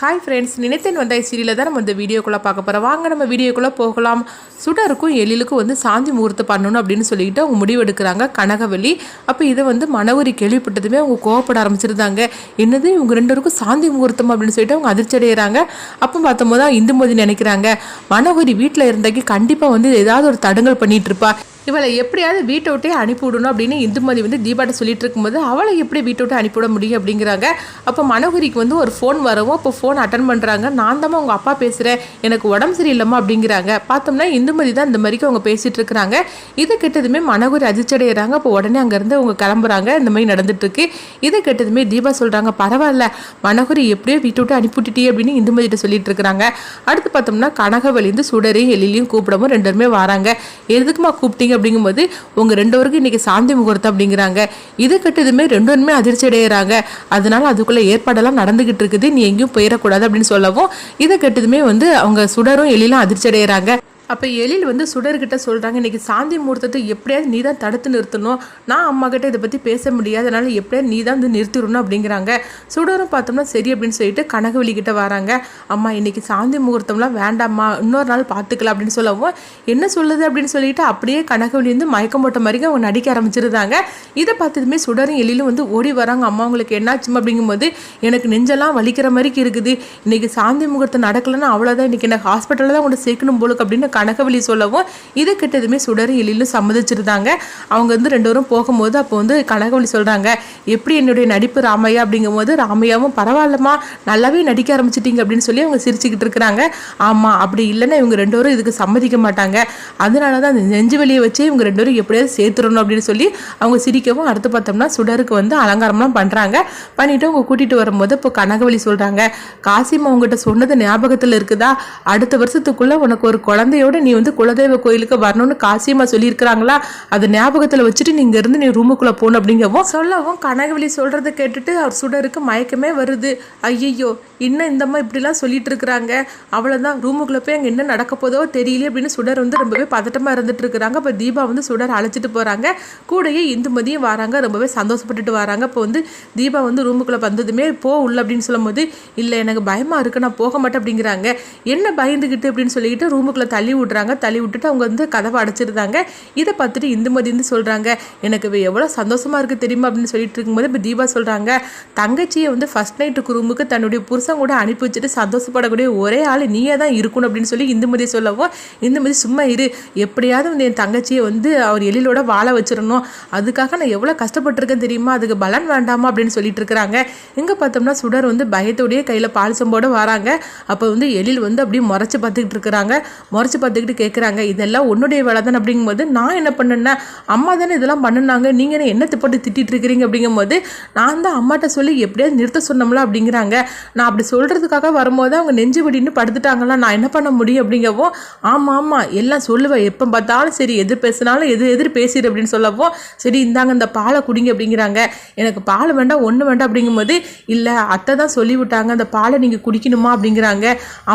Hi friends நினைத்தேன் வந்தாய் சீரியலில் தான் நம்ம இந்த வீடியோக்குள்ளே பார்க்க போகிறோம் வாங்க நம்ம வீடியோக்குள்ளே போகலாம். சுடருக்கும் எழிலுக்கும் வந்து சாந்தி முகூர்த்தம் பண்ணணும் அப்படின்னு சொல்லிட்டு அவங்க முடிவு எடுக்கிறாங்க அப்போ இதை வந்து மனவரி கேள்விப்பட்டதுமே அவங்க கோவப்பட ஆரம்பிச்சிருந்தாங்க. என்னது இவங்க ரெண்டு பேருக்கும் சாந்தி முகூர்த்தம் அப்படின்னு சொல்லிட்டு அவங்க அதிர்ச்சி அடைகிறாங்க அப்போ பார்த்தம்போது தான் இந்துமதி நினைக்கிறாங்க. மனவரி வீட்டில் இருந்தாக்கி கண்டிப்பாக வந்து ஏதாவது ஒரு தடங்கல் பண்ணிகிட்டு இருப்பா. இவளை எப்படியாவது வீட்டை விட்டே அனுப்பிவிடணும் அப்படின்னு இந்துமதி வந்து தீபாட்ட சொல்லிட்டு இருக்கும்போது அவளை எப்படி வீட்டை விட்டு அனுப்பிவிட முடியும்? அப்படிங்கிறாங்க. அப்போ மனோகரிக்கு வந்து ஒரு ஃபோன் வரவும் அப்போ ஃபோன் அட்டன் பண்ணுறாங்க நான் தான் உங்கள் அப்பா பேசுகிறேன் எனக்கு உடம்பு சரியில்லைம்மா அப்படிங்கிறாங்க. பார்த்தோம்னா இந்துமதி தான் இந்த மாதிரிக்கு அவங்க பேசிகிட்டு இருக்கிறாங்க. இது கெட்டதுமே மனோகரி அதிர்ச்சடைகிறாங்க அப்போ உடனே அங்கேருந்து அவங்க கிளம்புறாங்க. இந்த மாதிரி நடந்துட்டுருக்கு. இதை கெட்டதுமே தீபா சொல்கிறாங்க பரவாயில்ல. மனோகரி எப்படியோ வீட்டை விட்டு அனுப்பிவிட்டுட்டே அப்படின்னு இந்துமதிட்ட சொல்லிட்டு இருக்கிறாங்க. அடுத்து பார்த்தோம்னா கனகவலிந்து சுடரையும் எழிலையும் கூப்பிடவும் ரெண்டுமே வராங்க. எதுக்குமா கூப்பிட்டீங்க? அப்படிங்கும்போது உங்கள் ரெண்டு இன்னைக்கு இன்றைக்கி சாந்தி முகூர்த்தம் அப்படிங்கிறாங்க. இது கட்டதுமே ரெண்டு பேருமே அதிர்ச்சி அடைகிறாங்க அதனால அதுக்குள்ளே ஏற்பாடெல்லாம் நடந்துகிட்டு இருக்குது நீ எங்கேயும் போயிடக்கூடாது அப்படின்னு சொல்லவும் இதை கட்டதுமே வந்து அவங்க சுடரும் எலிலாம் அதிர்ச்சி அடைகிறாங்க அப்போ எழில் வந்து சுடர்கிட்ட சொல்கிறாங்க இன்றைக்கி சாந்தி முகூர்த்தத்தை எப்படியாவது நீ தான் தடுத்து நிறுத்தணும். நான் அம்மா கிட்ட இதை பற்றி பேச முடியாது. அதனால் எப்படியாவது நீ தான் வந்து நிறுத்திடணும் அப்படிங்கிறாங்க. சுடரும் பார்த்தோம்னா சரி அப்படின்னு சொல்லிட்டு கனகவெளி கிட்ட வராங்க. அம்மா இன்றைக்கி சாந்தி முகூர்த்தம்லாம் வேண்டாம்மா. இன்னொரு நாள் பார்த்துக்கலாம் அப்படின்னு சொல்லவும் என்ன சொல்லுது? அப்படின்னு சொல்லிட்டு அப்படியே கனகவெளி வந்து மயக்கம் போட்ட மாதிரி அவங்க நடிக்க ஆரம்பிச்சிருந்தாங்க. இதை பார்த்ததுமே சுடரும் எழிலும் வந்து ஓடி வராங்க. அம்மா அவங்களுக்கு என்னாச்சும் அப்படிங்கும்போது எனக்கு நெஞ்செல்லாம் வலிக்கிற மாதிரிக்கு இருக்குது. இன்றைக்கி சாந்தி முகூர்த்தம் நடக்கலைன்னா அவ்வளோதான் இன்னைக்கு எனக்கு ஹாஸ்பிட்டலில் தான் உங்களை சேர்க்கணும் போலுக்கு அப்படின்னு கனகவழி சொல்லவும் இது கிட்டதுமே சுடர் எழிலும் சம்மதிச்சிருந்தாங்க. அவங்க வந்து ரெண்டு பேரும் போகும்போது அப்போ வந்து கனகவழி சொல்கிறாங்க எப்படி என்னுடைய நடிப்பு ராமையா? அப்படிங்கும்போது ராமையாவும் பரவாயில்லம்மா நல்லாவே நடிக்க ஆரம்பிச்சிட்டிங்க அப்படின்னு சொல்லி அவங்க சிரிச்சுக்கிட்டு இருக்கிறாங்க. ஆமாம் அப்படி இல்லைன்னா இவங்க ரெண்டு பேரும் இதுக்கு சம்மதிக்க மாட்டாங்க. அதனால தான் அந்த நெஞ்சு வெளியை வச்சு இவங்க ரெண்டு பேரும் எப்படியாவது சேர்த்துடணும் அப்படின்னு சொல்லி அவங்க சிரிக்கவும் அடுத்து பார்த்தோம்னா சுடருக்கு வந்து அலங்காரம்லாம் பண்ணுறாங்க பண்ணிட்டு அவங்க கூட்டிகிட்டு வரும்போது இப்போ கனகவழி சொல்கிறாங்க காசிமா உங்ககிட்ட சொன்னது ஞாபகத்தில் இருக்குதா? அடுத்த வருஷத்துக்குள்ளே உனக்கு ஒரு குழந்தையோட நீ வந்து குலதெய்வ கோயிலுக்கு வரணும்னு காசியம்மா சொல்லியிருக்கிறாங்களா? அதை ஞாபகத்தில் வச்சுட்டு நீ இங்கேருந்து நீ ரூமுக்குள்ளே போகணும் அப்படிங்கவும் சொல்லவும் கனகவழி சொல்கிறத கேட்டுட்டு அவர் சுடருக்கு மயக்கமே வருது. ஐயையோ. இன்னும் இந்தம்மா இப்படிலாம் சொல்லிட்டு இருக்கிறாங்க அவ்வளோதான் ரூமுக்குள்ளே போய் அங்கே என்ன நடக்க போதோ தெரியல அப்படின்னு சுடர் வந்து ரொம்பவே பதட்டமாக இருந்துட்டு இருக்கிறாங்க இப்போ தீபா வந்து சுடர் அழைச்சிட்டு போகிறாங்க கூடயே இந்துமதியும் வராங்க. ரொம்பவே சந்தோஷப்பட்டுட்டு வராங்க. இப்போ வந்து தீபா வந்து ரூமுக்குள்ளே வந்ததுமே போ உள்ள அப்படின்னு சொல்லும்போது இல்லை எனக்கு பயமாக இருக்கு. நான் போக மாட்டேன். அப்படிங்கிறாங்க. என்ன பயந்துக்கிட்டு அப்படின்னு சொல்லிக்கிட்டு ரூமுக்குள்ளே தள்ளி விட்றாங்க. தள்ளி விட்டுட்டு அவங்க வந்து கதவை அடைச்சிருந்தாங்க இதை பார்த்துட்டு இந்துமதி வந்து சொல்கிறாங்க எனக்கு எவ்வளோ சந்தோஷமாக இருக்குது தெரியுமா? அப்படின்னு சொல்லிட்டு இருக்கும்போது இப்போ தீபா சொல்கிறாங்க தங்கச்சியை வந்து ஃபஸ்ட் நைட்டுக்கு ரூமுக்கு தன்னுடைய புருஷன் கூட அனுப்பி வச்சுட்டு சந்தோஷப்படக்கூடிய ஒரே ஆள் நீயே தான் இருக்கணும் அப்படின்னு சொல்லி இந்துமதி சொல்லவும் இந்துமதி சும்மா இரு. எப்படியாவது வந்து என் தங்கச்சியை வந்து அவர் எழிலோட வாழ வச்சிடணும். அதுக்காக நான் எவ்வளோ கஷ்டப்பட்டிருக்கேன் தெரியுமா? அதுக்கு பலன் வேண்டாமா? அப்படின்னு சொல்லிட்டு இருக்கிறாங்க. இங்கே பார்த்தோம்னா சுடர் வந்து பயத்தோடையே கையில் பால்சம்போடு வராங்க. அப்போ வந்து எழில் வந்து அப்படியே முறைச்சி பார்த்துக்கிட்டு இருக்கிறாங்க. முறைச்சி பார்த்துக்கிட்டு கேட்குறாங்க இதெல்லாம் உன்னுடைய வேலை தானே? அப்படிங்கும்போது நான் என்ன பண்ணேன்னா அம்மா தானே இதெல்லாம் பண்ணுனாங்க. நீங்கள் என்ன என்னத்தை போட்டு திட்டிட்டு இருக்கிறீங்க? அப்படிங்கும்போது நான் தான் அம்மாட்ட சொல்லி எப்படியாவது நிறுத்த சொன்னோம்ல? அப்படிங்கிறாங்க. நான் அப்படி சொல்கிறதுக்காக வரும்போது அவங்க நெஞ்சு விடின்னு படுத்துட்டாங்களா நான் என்ன பண்ண முடியும் அப்படிங்கவும் ஆமாம் ஆமாம் எல்லாம் சொல்லுவேன். எப்போ பார்த்தாலும் சரி எது பேசினாலும் எது எதிர் பேசிடு அப்படின்னு சொல்லவும் சரி இந்தாங்க இந்த பாலை குடிங்க அப்படிங்கிறாங்க. எனக்கு பால் வேண்டாம் ஒன்று வேண்டாம் அப்படிங்கும்போது இல்லை அத்தை தான் சொல்லிவிட்டாங்க அந்த பாலை நீங்கள் குடிக்கணுமா அப்படிங்கிறாங்க.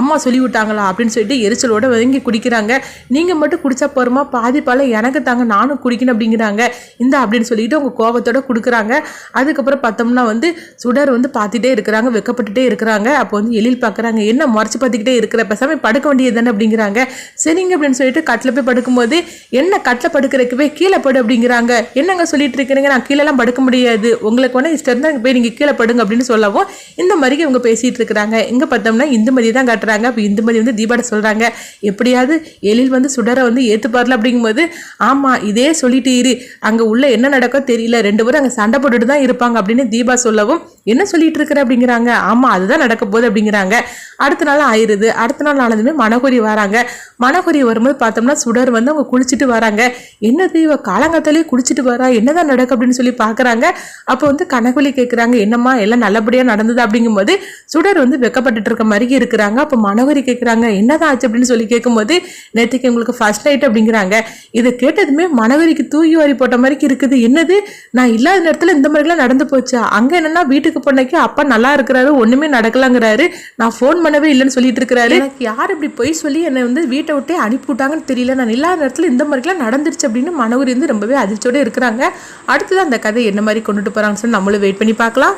அம்மா சொல்லிவிட்டாங்களா அப்படின்னு சொல்லிட்டு எரிச்சலோட வாங்கி குடிக்கிறாங்க. நீங்கள் மட்டும் குடிச்சா போகிறோமா பாதி பாலை எனக்கு தாங்க நானும் குடிக்கணும் அப்படிங்கிறாங்க. இந்த அப்படின்னு சொல்லிட்டு அவங்க கோபத்தோட கொடுக்குறாங்க. அதுக்கப்புறம் பார்த்தோம்னா வந்து சுடர் வந்து பார்த்துட்டே இருக்கிறாங்க வெக்கப்பட்டுட்டே இருக்கிறாங்க. அப்போ வந்து எழில் பார்க்குறாங்க என்ன முறைச்சி பார்த்துக்கிட்டே இருக்கிற? பேசாமல் படுக்க வேண்டியது தானே? அப்படிங்கிறாங்க. சரிங்க அப்படின்னு சொல்லிட்டு கட்டில் போய் படுக்கும்போது என்ன கட்டில் படுக்கிறதுக்கவே கீழே படு அப்படிங்கிறாங்க. என்னங்க சொல்லிட்டு இருக்கிறீங்க? நான் கீழெல்லாம் படுக்க முடியாது. உங்களுக்கு வேணால் இஷ்டம் இருந்தால் போய் நீங்கள் கீழே படுங்க அப்படின்னு சொல்லவும் இந்த மாதிரி இவங்க பேசிகிட்டு இருக்கிறாங்க. இங்கே பார்த்தோம்னா இந்துமதி தான் காட்டுறாங்க. அப்போ இந்துமதி வந்து தீபாட சொல்கிறாங்க எப்படியாவது எழில் வந்து சுடரை வந்து ஏற்றுப்பார்ல அப்படிங்கும்போது ஆமாம் இதே சொல்லிட்டு இரு அங்கே உள்ள என்ன நடக்கோ தெரியல. ரெண்டு பேரும் அங்கே சண்டை போட்டுட்டு தான் இருப்பாங்க அப்படின்னு தீபா சொல்லவும் என்ன சொல்லிட்டு இருக்கிற அப்படிங்கிறாங்க? ஆமாம் அதுதான் நடக்க போகுது அப்படிங்கிறாங்க. அடுத்த நாள் ஆயிடுது அடுத்த நாள் ஆனதுமே மனக்குறி வராங்க. மனக்குறி வரும்போது பார்த்தோம்னா சுடர் வந்து அவங்க குளிச்சுட்டு வராங்க. என்னது இவ காலங்காத்தாலே குளிச்சுட்டு வரா? என்னதான் நடக்கு அப்படின்னு சொல்லி பார்க்குறாங்க. அப்போ வந்து கனகுலி கேட்குறாங்க என்னம்மா எல்லாம் நல்லபடியாக நடந்தது அப்படிங்கும்போது சுடர் வந்து வெக்கப்பட்டுட்டு இருக்க மாதிரி இருக்கிறாங்க. அப்போ மனகுரி கேட்குறாங்க என்னதான் ஆச்சு அப்படின்னு சொல்லி கேட்கும்போது நேற்றுக்கு உங்களுக்கு ஃபர்ஸ்ட் நைட் அப்படிங்கிறாங்க. இதை கேட்டதுமே மனவரிக்கு தூக்கி வாரி போட்ட மாதிரி இருக்குது. என்னது? நான் இல்லாத நேரத்தில் இந்த மாதிரிலாம் நடந்து போச்சு? அங்கே என்னன்னா வீட்டுக்கு போனக்கு அப்பா நல்லா இருக்கிறாரு ஒன்றுமே நடக்கலாங்கிறாரு. நான் ஃபோன் பண்ணவே இல்லைன்னு சொல்லிட்டு இருக்கிறாரு. எனக்கு யார் இப்படி பொய் சொல்லி என்னை வந்து வீட்டை விட்டே அனுப்பி விட்டாங்கன்னு தெரியல. நான் இல்லாத நேரத்தில் இந்த மாதிரிலாம் நடந்துருச்சு அப்படின்னு மனவரி வந்து ரொம்பவே அதிர்ச்சியோட இருக்கிறாங்க. அடுத்தது அந்த கதை என்ன மாதிரி கொண்டுட்டு போகிறாங்கன்னு சொல்லி நம்மளும் வெயிட் பண்ணி பார்க்கலாம்.